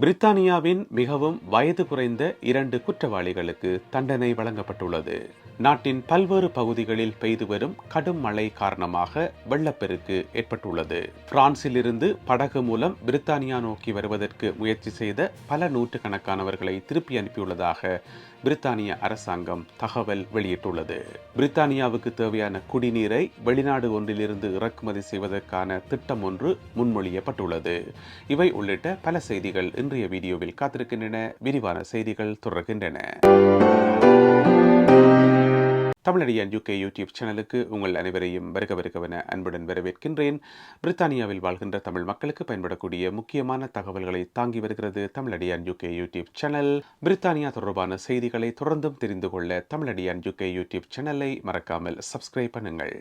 பிரித்தானியாவின் மிகவும் வயது குறைந்த இரண்டு குற்றவாளிகளுக்கு தண்டனை வழங்கப்பட்டுள்ளது. நாட்டின் பல்வேறு பகுதிகளில் பெய்து வரும் கடும் மழை காரணமாக வெள்ளப்பெருக்கு ஏற்பட்டுள்ளது. பிரான்சிலிருந்து படகு மூலம் பிரித்தானியா நோக்கி வருவதற்கு முயற்சி செய்த பல நூற்றுக்கணக்கானவர்களை திருப்பி அனுப்பியுள்ளதாக பிரித்தானிய அரசாங்கம் தகவல் வெளியிட்டுள்ளது. பிரித்தானியாவுக்கு தேவையான குடிநீரை வெளிநாடு ஒன்றிலிருந்து இறக்குமதி செய்வதற்கான திட்டம் ஒன்று முன்மொழியப்பட்டுள்ளது. இவை உள்ளிட்ட பல செய்திகள் இன்றைய வீடியோவில் காத்திருக்கின்றன. விரிவான செய்திகள் தொடர்கின்றன. தமிழடியான் யூகே யூடியூப் சேனலுக்கு உங்கள் அனைவரையும் வருக வருகவென அன்புடன் வரவேற்கின்றேன். பிரித்தானியாவில் வாழ்கின்ற தமிழ் மக்களுக்கு பயன்படக்கூடிய முக்கியமான தகவல்களை தாங்கி வருகிறது தமிழடியான் யூகே யூடியூப் சேனல் பிரித்தானியா தொடர்பான செய்திகளை தொடர்ந்தும் தெரிந்து கொள்ள தமிழடியான் யூகே யூடியூப் சேனலை மறக்காமல் சப்ஸ்கிரைப் பண்ணுங்கள்.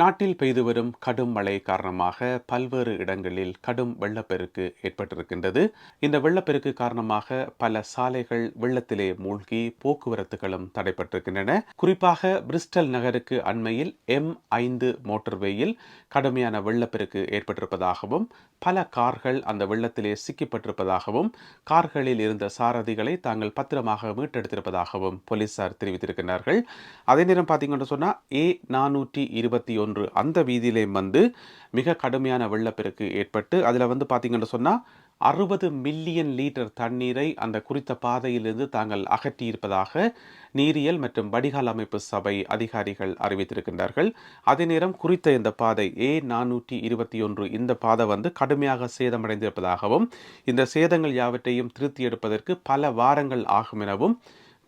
நாட்டில் பெய்து வரும் கடும் மழை காரணமாக பல்வேறு இடங்களில் கடும் வெள்ளப்பெருக்கு ஏற்பட்டிருக்கின்றது. இந்த வெள்ளப்பெருக்கு காரணமாக பல சாலைகள் வெள்ளத்திலே மூழ்கி போக்குவரத்துகளும் தடைபட்டிருக்கின்றன. குறிப்பாக பிரிஸ்டல் நகருக்கு அண்மையில் எம் ஐந்து மோட்டர்வேயில் கடுமையான வெள்ளப்பெருக்கு ஏற்பட்டிருப்பதாகவும் பல கார்கள் அந்த வெள்ளத்திலே சிக்கப்பட்டிருப்பதாகவும் கார்களில் இருந்த சாரதிகளை தாங்கள் பத்திரமாக மீட்டெடுத்திருப்பதாகவும் போலீசார் தெரிவித்திருக்கிறார்கள் அதே நேரம் பார்த்தீங்கன்னு சொன்னால் ஏ நானூற்றி இருபத்தி ஒன்று அந்த வீதியிலே வந்து மிக கடுமையான வெள்ளப்பெருக்கு ஏற்பட்டு அதில் வந்து பார்த்தீங்கன்னு சொன்னால் அறுபது மில்லியன் லிட்டர் தண்ணீரை அந்த குறித்த பாதையிலிருந்து தாங்கள் அகற்றியிருப்பதாக நீரியல் மற்றும் வடிகால் அமைப்பு சபை அதிகாரிகள் அறிவித்திருக்கின்றார்கள். அதே நேரம் குறித்த இந்த பாதை ஏ நானூற்றி இருபத்தி ஒன்று இந்த பாதை வந்து கடுமையாக சேதமடைந்திருப்பதாகவும் இந்த சேதங்கள் யாவற்றையும் திருத்தி எடுப்பதற்கு பல வாரங்கள் ஆகும் எனவும்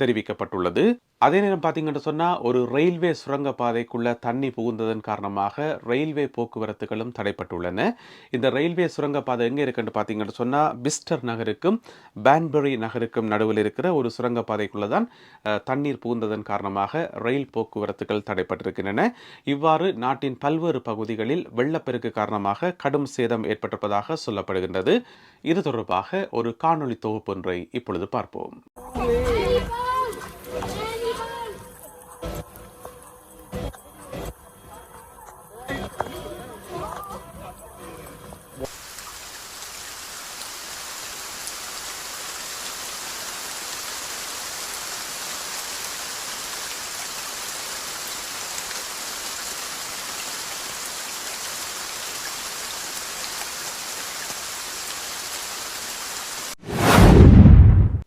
தெரிவிக்கப்பட்டுள்ளது. அதே நேரம் பார்த்தீங்கன்னு சொன்னால் ஒரு ரயில்வே சுரங்கப்பாதைக்குள்ள தண்ணி புகுந்ததன் காரணமாக ரயில்வே போக்குவரத்துகளும் தடைப்பட்டுள்ளன. இந்த ரயில்வே சுரங்கப்பாதை எங்கே இருக்குன்னு பார்த்தீங்கன்னு சொன்னால் பிஸ்டர் நகருக்கும் பேன்பெரி நகருக்கும் நடுவில் இருக்கிற ஒரு சுரங்கப்பாதைக்குள்ளே தான் தண்ணீர் புகுந்ததன் காரணமாக ரயில் போக்குவரத்துகள் தடைப்பட்டிருக்கின்றன. இவ்வாறு நாட்டின் பல்வேறு பகுதிகளில் வெள்ளப்பெருக்கு காரணமாக கடும் சேதம் ஏற்பட்டிருப்பதாக சொல்லப்படுகின்றது. இது தொடர்பாக ஒரு காணொளி தொகுப்பொன்றை இப்பொழுது பார்ப்போம்.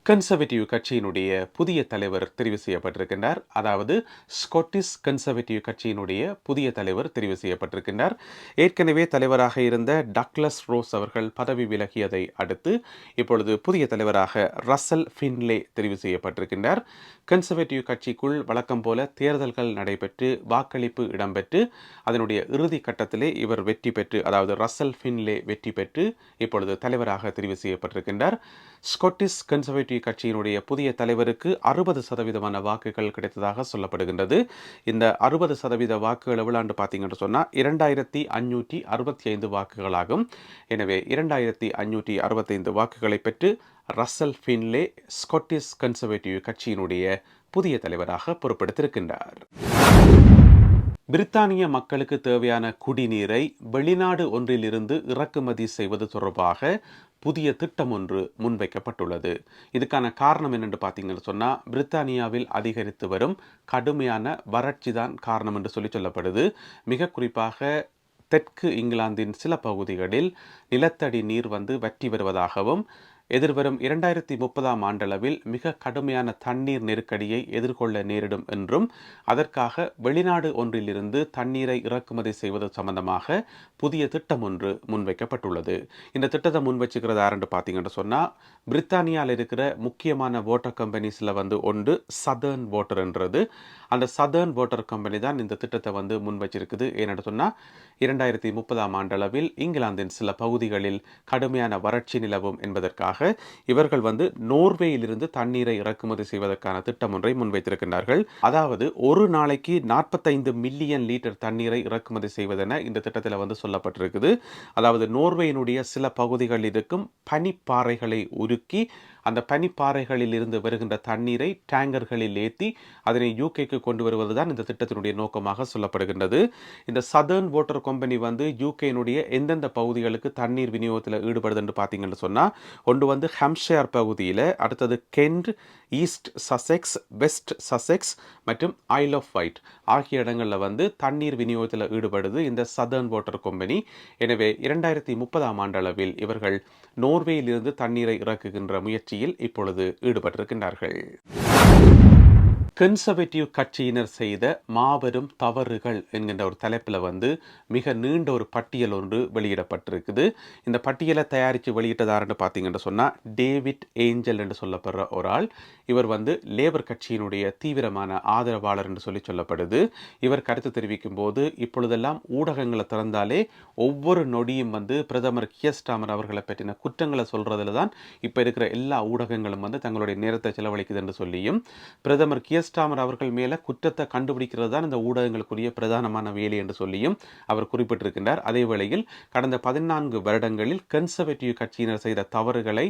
கன்சர்வேட்டிவ் கட்சியினுடைய புதிய தலைவர் தெரிவு செய்யப்பட்டிருக்கின்றார். அதாவது ஸ்காட்டிஷ் கன்சர்வேட்டிவ் கட்சியினுடைய புதிய தலைவர் தெரிவு செய்யப்பட்டிருக்கின்றார். ஏற்கனவே தலைவராக இருந்த டக்லஸ் ரோஸ் அவர்கள் பதவி விலகியதை அடுத்து இப்பொழுது புதிய தலைவராக ரசல் ஃபின்லே தெரிவு செய்யப்பட்டிருக்கின்றார். கன்சர்வேட்டிவ் கட்சிக்குள் வழக்கம் போல தேர்தல்கள் நடைபெற்று வாக்களிப்பு இடம்பெற்று அதனுடைய இறுதி கட்டத்திலே இவர் வெற்றி பெற்று அதாவது ரசல் ஃபின்லே வெற்றி பெற்று இப்பொழுது தலைவராக தெரிவு செய்யப்பட்டிருக்கின்றார். ஸ்காட்டிஷ் கன்சர்வேட்டிவ் கட்சியினுடைய புதிய தலைவருக்கு அறுபது சதவீதமான வாக்குகள் கிடைத்ததாக சொல்லப்படுகின்றது. இந்த அறுபது சதவீத வாக்குகள் எவ்வளாண்டு பார்த்தீங்கன்னு சொன்னால் இரண்டாயிரத்தி அஞ்சூற்றி அறுபத்தி ஐந்து வாக்குகளாகும். எனவே இரண்டாயிரத்தி அஞ்சூற்றி அறுபத்தைந்து வாக்குகளை பெற்று ரசல் ஃபின்லே ஸ்காட்டிஷ் கன்சர்வேட்டிவ் கட்சியினுடைய புதிய தலைவராக பொறுப்பெடுத்திருக்கின்றார். பிரித்தானிய மக்களுக்கு தேவையான குடிநீரை வெளிநாடு ஒன்றிலிருந்து இறக்குமதி செய்வது தொடர்பாக புதிய திட்டம் ஒன்று முன்வைக்கப்பட்டுள்ளது. இதுக்கான காரணம் என்னென்று பார்த்தீங்கன்னு சொன்னால் பிரித்தானியாவில் அதிகரித்து வரும் கடுமையான வறட்சி தான் காரணம் என்று சொல்லி சொல்லப்படுது. மிக குறிப்பாக தெற்கு இங்கிலாந்தின் சில பகுதிகளில் நிலத்தடி நீர் வந்து வற்றி வருவதாகவும் எதிர்வரும் இரண்டாயிரத்தி முப்பதாம் ஆண்டளவில் மிக கடுமையான தண்ணீர் நெருக்கடியை எதிர்கொள்ள நேரிடும் என்றும் அதற்காக வெளிநாடு ஒன்றிலிருந்து தண்ணீரை இறக்குமதி செய்வது சம்பந்தமாக புதிய திட்டம் ஒன்று முன்வைக்கப்பட்டுள்ளது. இந்த திட்டத்தை முன்வச்சுக்கிறது யாருன்னு பார்த்தீங்கன்னு சொன்னால் பிரித்தானியாவில் இருக்கிற முக்கியமான வாட்டர் கம்பெனிஸில் வந்து ஒன்று சதர்ன் வாட்டர்ன்றது அந்த சதர்ன் வாட்டர் கம்பெனி தான் இந்த திட்டத்தை வந்து முன் வச்சிருக்குது ஏன்னு சொன்னால் இரண்டாயிரத்தி முப்பதாம் ஆண்டளவில் இங்கிலாந்தின் சில பகுதிகளில் கடுமையான வறட்சி நிலவும் என்பதற்காக இவர்கள் வந்து நோர்வேயிலிருந்து தண்ணீரை இறக்குமதி செய்வதற்கான திட்டம் ஒன்றை முன்வைத்திருக்கின்றார்கள். அதாவது ஒரு நாளைக்கு நாற்பத்தைந்து மில்லியன் லிட்டர் தண்ணீரை இறக்குமதி செய்வதென இந்த திட்டத்தில் வந்து சொல்லப்பட்டிருக்குது. அதாவது நோர்வேயினுடைய சில பகுதிகளில் இருக்கும் பனிப்பாறைகளை உருக்கி அந்த பனிப்பாறைகளில் இருந்து வருகின்ற தண்ணீரை டேங்கர்களில் ஏற்றி அதனை யூகேக்கு கொண்டு வருவது தான் இந்த திட்டத்தினுடைய நோக்கமாக சொல்லப்படுகின்றது. இந்த சதர்ன் வாட்டர் கம்பெனி வந்து யூகேனுடைய எந்தெந்த பகுதிகளுக்கு தண்ணீர் விநியோகத்தில் ஈடுபடுதுன்னு பார்த்தீங்கன்னு சொன்னால் ஒன்று வந்து ஹம்ஷேர் பகுதியில் அடுத்தது Kent East Sussex West Sussex மற்றும் ஐல் ஆஃப் ஒயிட் ஆகிய இடங்களில் வந்து தண்ணீர் விநியோகத்தில் ஈடுபடுது இந்த சதர்ன் வாட்டர் கம்பெனி எனவே இரண்டாயிரத்தி முப்பதாம் ஆண்டளவில் இவர்கள் நோர்வேயிலிருந்து தண்ணீரை இறக்குகின்ற முயற்சி முயற்சியில் இப்பொழுது ஈடுபட்டிருக்கின்றார்கள். கன்சர்வேட்டிவ் கட்சியினர் செய்த மாபெரும் தவறுகள் என்கின்ற ஒரு தலைப்பில் வந்து மிக நீண்ட ஒரு பட்டியல் ஒன்று வெளியிடப்பட்டிருக்குது. இந்த பட்டியலை தயாரித்து வெளியிட்டதாருன்னு பார்த்தீங்கன்னு சொன்னால் டேவிட் ஏஞ்சல் என்று சொல்லப்படுற ஒரு ஆள். இவர் வந்து லேபர் கட்சியினுடைய தீவிரமான ஆதரவாளர் என்று சொல்லி சொல்லப்படுது. இவர் கருத்து தெரிவிக்கும் போது இப்பொழுதெல்லாம் ஊடகங்களை திறந்தாலே ஒவ்வொரு நொடியும் வந்து பிரதமர் கியஸ்டாமர் அவர்களை பற்றின குற்றங்களை சொல்கிறதுல தான் இப்போ இருக்கிற எல்லா ஊடகங்களும் வந்து தங்களுடைய நேரத்தை செலவழிக்குது என்று சொல்லியும் பிரதமர் கியஸ் ஸ்டாமர் அவர்கள் மேலே குற்றத்தை கண்டுபிடிக்கிறது தான் இந்த ஊடகங்களுக்குரிய பிரதானமான வேலை என்று சொல்லியும் அவர் குறிப்பிட்டிருக்கின்றார். அதே வேளையில் கடந்த பதினான்கு வருடங்களில் கன்சர்வேட்டிவ் கட்சியினர் செய்த தவறுகளை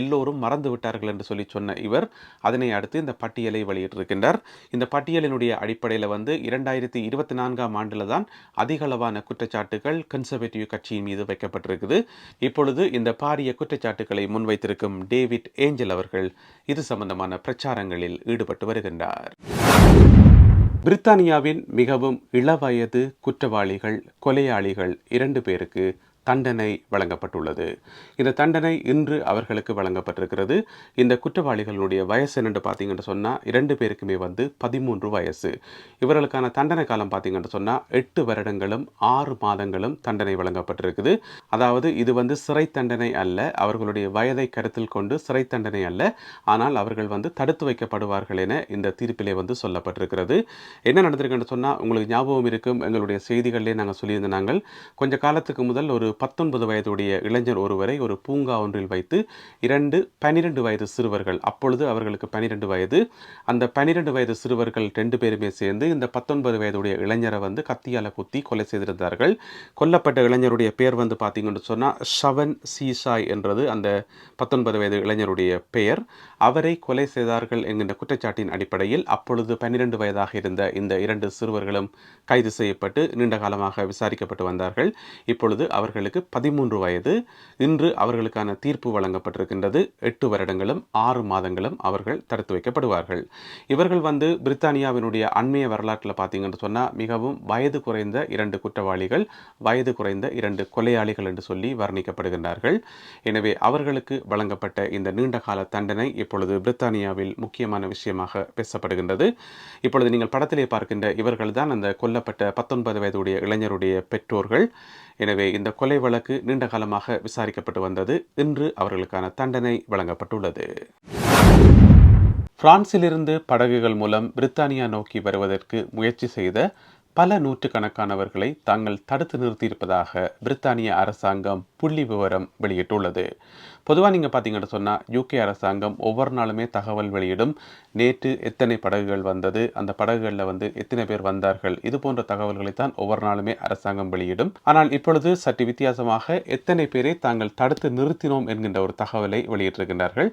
எல்லோரும் மறந்து விட்டார்கள் என்று சொல்லி சொன்ன இவர் அதனை அடுத்து இந்த பட்டியலை வெளியிட்டிருக்கின்றார். இந்த பட்டியலினுடைய அடிப்படையில் வந்து இரண்டாயிரத்தி இருபத்தி நான்காம் ஆண்டில் தான் அதிகளவான குற்றச்சாட்டுகள் கன்சர்வேட்டிவ் கட்சியின் மீது வைக்கப்பட்டிருக்குது. இப்பொழுது இந்த பாரிய குற்றச்சாட்டுகளை முன்வைத்திருக்கும் டேவிட் ஏஞ்சல் அவர்கள் இது சம்பந்தமான பிரச்சாரங்களில் ஈடுபட்டு வருகின்றார். பிரித்தானியாவின் மிகவும் இளவயது குற்றவாளிகள் கொலையாளிகள் இரண்டு பேருக்கு தண்டனை வழங்கப்பட்டுள்ளது. இந்த தண்டனை இன்று அவர்களுக்கு வழங்கப்பட்டிருக்கிறது. இந்த குற்றவாளிகளுடைய வயசு என்னென்று பார்த்தீங்கன்னு சொன்னால் இரண்டு பேருக்குமே வந்து பதிமூன்று வயசு. இவர்களுக்கான தண்டனை காலம் பார்த்தீங்கன்னு சொன்னால் எட்டு வருடங்களும் ஆறு மாதங்களும் தண்டனை வழங்கப்பட்டிருக்குது. அதாவது இது வந்து சிறை தண்டனை அல்ல. அவர்களுடைய வயதை கருத்தில் கொண்டு சிறை தண்டனை அல்ல. ஆனால் அவர்கள் வந்து தடுத்து வைக்கப்படுவார்கள் என இந்த தீர்ப்பிலே வந்து சொல்லப்பட்டிருக்கிறது. என்ன நடந்திருக்குன்னு சொன்னால் உங்களுக்கு ஞாபகம் இருக்கும் எங்களுடைய செய்திகளிலே நாங்கள் சொல்லியிருந்த நாங்கள் கொஞ்ச காலத்துக்கு முதல் ஒரு பத்தொன்பது வயதுடைய இளைஞர் ஒருவரை ஒரு பூங்கா ஒன்றில் வைத்து இரண்டு பனிரெண்டு வயது சிறுவர்கள் அப்பொழுது அவர்களுக்கு பனிரெண்டு வயது. அந்த பனிரெண்டு வயது சிறுவர்கள் ரெண்டு பேருமே சேர்ந்து இந்த பத்தொன்பது வயதுடைய இளைஞரை வந்து கத்தியால் குத்தி கொலை செய்திருந்தார்கள். கொல்லப்பட்ட இளைஞருடைய பெயர் வந்து பார்த்தீங்கன்னு சொன்னால் ஷவன் சீசாய் என்றது அந்த பத்தொன்பது வயது இளைஞருடைய பெயர். அவரை கொலை செய்தார்கள் என்கின்ற குற்றச்சாட்டின் அடிப்படையில் அப்பொழுது பன்னிரண்டு வயதாக இருந்த இந்த இரண்டு சிறுவர்களும் கைது செய்யப்பட்டு நீண்ட காலமாக விசாரிக்கப்பட்டு வந்தார்கள். இப்பொழுது அவர்கள் அவர்களுக்கு பதிமூன்று வயது. இன்று அவர்களுக்கான தீர்ப்பு வழங்கப்பட்டிருக்கின்றது. எட்டு வருடங்களும் ஆறு மாதங்களும் அவர்கள் தடுத்து வைக்கப்படுவார்கள். இவர்கள் வந்து பிரித்தானியாவினுடைய அண்மைய வரலாற்றில் பார்த்தீங்கன்னு சொன்னால் மிகவும் வயது குறைந்த இரண்டு குற்றவாளிகள் வயது குறைந்த இரண்டு கொலையாளிகள் என்று சொல்லி வர்ணிக்கப்படுகின்றார்கள். எனவே அவர்களுக்கு வழங்கப்பட்ட இந்த நீண்டகால தண்டனை இப்பொழுது பிரித்தானியாவில் முக்கியமான விஷயமாக பேசப்படுகின்றது. இப்பொழுது நீங்கள் படத்திலே பார்க்கின்ற இவர்கள் தான் அந்த கொல்லப்பட்ட பத்தொன்பது வயதுடைய இளைஞருடைய பெற்றோர்கள். எனவே இந்த கொலை கொலை வழக்கு நீண்ட காலமாக விசாரிக்கப்பட்டு வந்தது. இன்று அவர்களுக்கான தண்டனை வழங்கப்பட்டுள்ளது. பிரான்சிலிருந்து படகுகள் மூலம் பிரித்தானியா நோக்கி வருவதற்கு முயற்சி செய்த பல நூற்றுக்கணக்கானவர்களை தாங்கள் தடுத்து நிறுத்தியிருப்பதாக பிரித்தானிய அரசாங்கம் புள்ளி விவரம் வெளியிட்டுள்ளது. பொதுவாக நீங்கள் பார்த்தீங்கன்னு சொன்னால் யூகே அரசாங்கம் ஒவ்வொரு நாளுமே தகவல் வெளியிடும். நேற்று எத்தனை படகுகள் வந்தது அந்த படகுகளில் வந்து எத்தனை பேர் வந்தார்கள் இது போன்ற தகவல்களை தான் ஒவ்வொரு நாளுமே அரசாங்கம் வெளியிடும். ஆனால் இப்பொழுது சற்று வித்தியாசமாக எத்தனை பேரை தாங்கள் தடுத்து நிறுத்தினோம் என்கின்ற ஒரு தகவலை வெளியிட்டிருக்கின்றார்கள்.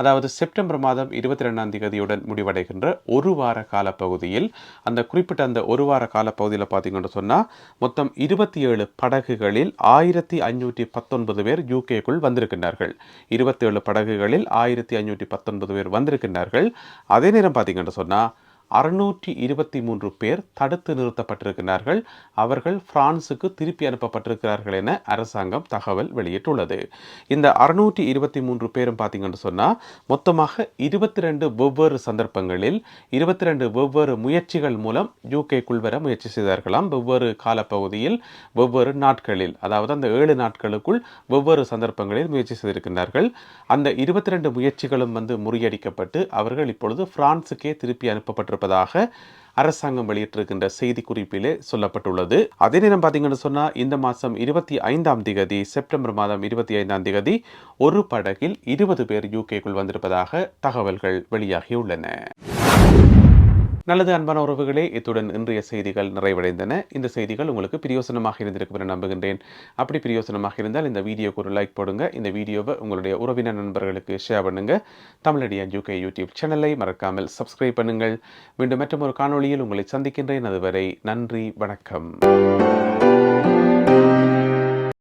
அதாவது செப்டம்பர் மாதம் இருபத்தி ரெண்டாம் தேதியுடன் முடிவடைகின்ற ஒரு வார காலப்பகுதியில் அந்த குறிப்பிட்ட அந்த ஒரு வார காலப்பகுதியில் பார்த்தீங்கன்னு சொன்னால் மொத்தம் இருபத்தி ஏழு படகுகளில் ஆயிரத்தி ஐநூற்றி பத்தொன்பது பேர் யூகேக்குள் வந்திருக்கின்றார்கள். இருபத்தேழு படகுகளில் ஆயிரத்தி ஐநூற்றி பத்தொன்பது பேர் வந்திருக்கின்றார்கள். அதே நேரம் பார்த்தீங்கன்னு சொன்னால் அறுநூற்றி இருபத்தி மூன்று பேர் தடுத்து நிறுத்தப்பட்டிருக்கிறார்கள். அவர்கள் பிரான்சுக்கு திருப்பி அனுப்பப்பட்டிருக்கிறார்கள் என அரசாங்கம் தகவல் வெளியிட்டுள்ளது. இந்த அறுநூற்றி இருபத்தி மூன்று பேரும் பார்த்தீங்கன்னு சொன்னால் மொத்தமாக இருபத்தி ரெண்டு வெவ்வேறு சந்தர்ப்பங்களில் இருபத்தி ரெண்டு வெவ்வேறு முயற்சிகள் மூலம் யூகேக்குள் வர முயற்சி செய்தார்களாம். வெவ்வேறு காலப்பகுதியில் வெவ்வேறு நாட்களில் அதாவது அந்த ஏழு நாட்களுக்குள் வெவ்வேறு சந்தர்ப்பங்களில் முயற்சி செய்திருக்கின்றார்கள் அந்த இருபத்தி ரெண்டு முயற்சிகளும் வந்து முறியடிக்கப்பட்டு அவர்கள் இப்பொழுது பிரான்சுக்கே திருப்பி அனுப்பப்பட்டிருப்பதாக அரசாங்கம் வெளியிட்டிருக்கின்ற செய்தி குறிப்பிலே சொல்லப்பட்டுள்ளது. அதே நேரம் பார்த்தீங்கன்னு சொன்னால் இந்த மாதம் இருபத்தி ஐந்தாம் திகதி செப்டம்பர் மாதம் இருபத்தி ஐந்தாம் திகதி ஒரு படகில் இருபது பேர் யூகேக்குள் வந்திருப்பதாக தகவல்கள் வெளியாகியுள்ளன. நல்லது அன்பான உறவுகளே இத்துடன் இன்றைய செய்திகள் நிறைவடைந்தன. இந்த செய்திகள் உங்களுக்கு பிரியோசனமாக இருந்திருக்கும் என நம்புகின்றேன். அப்படி பிரியோசனமாக இருந்தால் இந்த வீடியோக்கு ஒரு லைக் போடுங்க. இந்த வீடியோவை உங்களுடைய உறவினர் நண்பர்களுக்கு ஷேர் பண்ணுங்க. தமிழடியான் யூகே யூடியூப் சேனலை மறக்காமல் சப்ஸ்கிரைப் பண்ணுங்கள். மீண்டும் மற்றும் ஒரு காணொளியில் உங்களை சந்திக்கின்றேன். அதுவரை நன்றி வணக்கம்.